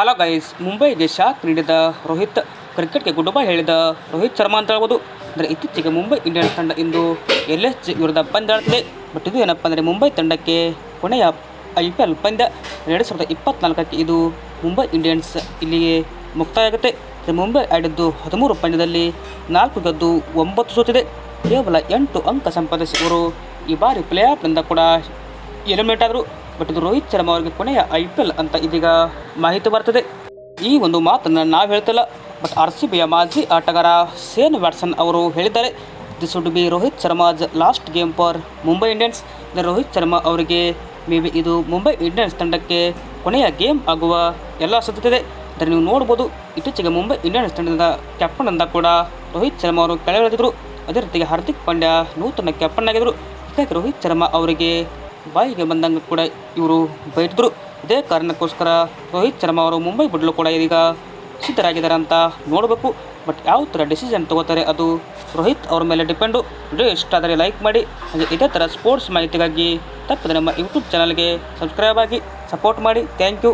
Hello guys Mumbai shock ನೀಡಿದ ರೋಹಿತ್, ಕ್ರಿಕೆಟ್ಗೆ good bye ಹೇಳಿದ ರೋಹಿತ್ ಶರ್ಮಾ ಅಂತ ಹೇಳ್ಬೋದು. ಅಂದರೆ ಇತ್ತೀಚೆಗೆ ಮುಂಬೈ ಇಂಡಿಯನ್ಸ್ ತಂಡ ಇಂದು ಎಲ್ ಎಸ್ ಜಿ ವಿರುದ್ಧ ಪಂದ್ಯಾಡ್ತಿದೆ ಬಟ್ ಇದು ಏನಪ್ಪ ಅಂದರೆ ಮುಂಬೈ ತಂಡಕ್ಕೆ ಕೊನೆಯ ಐ ಪಿ ಎಲ್ ಪಂದ್ಯ. ಎರಡು ಸಾವಿರದ ಇಪ್ಪತ್ತ್ನಾಲ್ಕಕ್ಕೆ ಇದು ಮುಂಬೈ ಇಂಡಿಯನ್ಸ್ ಇಲ್ಲಿಗೆ ಮುಕ್ತಾಯ ಆಗುತ್ತೆ ಮುಂಬೈ ಆಡಿದ್ದು ಹದಿಮೂರು ಪಂದ್ಯದಲ್ಲಿ ನಾಲ್ಕು ಗೆದ್ದು ಒಂಬತ್ತು ಸೋತಿದೆ. ಕೇವಲ ಎಂಟು ಅಂಕ ಸಂಪಾದಿಸಿದವರು ಈ ಬಾರಿ ಪ್ಲೇ ಆಫ್ನಿಂದ ಕೂಡ ಎಲಿಮಿನೇಟ್ ಆದರು ಬಟ್ ಇದು ರೋಹಿತ್ ಶರ್ಮಾ ಅವರಿಗೆ ಕೊನೆಯ ಐ ಪಿ ಎಲ್ ಅಂತ ಇದೀಗ ಮಾಹಿತಿ ಬರ್ತದೆ. ಈ ಒಂದು ಮಾತನ್ನು ನಾವು ಹೇಳ್ತಿಲ್ಲ ಬಟ್ ಆರ್ ಸಿ ಬಿಯ ಮಾಜಿ ಆಟಗಾರ ಸೇನ್ ವ್ಯಾಟ್ಸನ್ ಅವರು ಹೇಳಿದ್ದಾರೆ. This would be Rohit Sharma's last game for Mumbai Indians Rohit Sharma ಅವರಿಗೆ ಮೇ ಬಿ ಇದು ಮುಂಬೈ ಇಂಡಿಯನ್ಸ್ ತಂಡಕ್ಕೆ ಕೊನೆಯ ಗೇಮ್ ಆಗುವ ಎಲ್ಲ ಸಾಧ್ಯತೆ ಅಂದರೆ ನೀವು ನೋಡ್ಬೋದು. ಇತ್ತೀಚೆಗೆ ಮುಂಬೈ ಇಂಡಿಯನ್ಸ್ ತಂಡದ ಕ್ಯಾಪ್ಟನ್ ಅಂತ ಕೂಡ ರೋಹಿತ್ ಶರ್ಮಾ ಅವರು ಕೆಳಗಿಳಿದಿದ್ರು. ಅದೇ ರೀತಿಗೆ ಹಾರ್ದಿಕ್ ಪಾಂಡ್ಯ ನೂತನ ಕ್ಯಾಪ್ಟನ್ ಆಗಿದ್ದರು ಹೀಗಾಗಿ ರೋಹಿತ್ ಶರ್ಮಾ ಅವರಿಗೆ ಬಾಯಿಗೆ ಬಂದಂಗೆ ಕೂಡ ಇವರು ಬೈದಿದ್ರು ಇದೇ ಕಾರಣಕ್ಕೋಸ್ಕರ ರೋಹಿತ್ ಶರ್ಮಾ ಅವರು ಮುಂಬೈ ಬಿಡಲು ಕೂಡ ಇದೀಗ ಸಿದ್ಧರಾಗಿದ್ದಾರೆ ಅಂತ ನೋಡಬೇಕು. ಬಟ್ ಯಾವ ಥರ ಡಿಸಿಷನ್ ತಗೋತಾರೆ ಅದು ರೋಹಿತ್ ಅವ್ರ ಮೇಲೆ ಡಿಪೆಂಡು. ವಿಡಿಯೋ ಇಷ್ಟ ಆದರೆ ಲೈಕ್ ಮಾಡಿ. ಹಾಗೆ ಇದೇ ಥರ ಸ್ಪೋರ್ಟ್ಸ್ ಮಾಹಿತಿಗಾಗಿ ತಪ್ಪದೆ ನಮ್ಮ ಯೂಟ್ಯೂಬ್ ಚಾನಲ್ಗೆ ಸಬ್ಸ್ಕ್ರೈಬ್ ಆಗಿ ಸಪೋರ್ಟ್ ಮಾಡಿ. Thank you.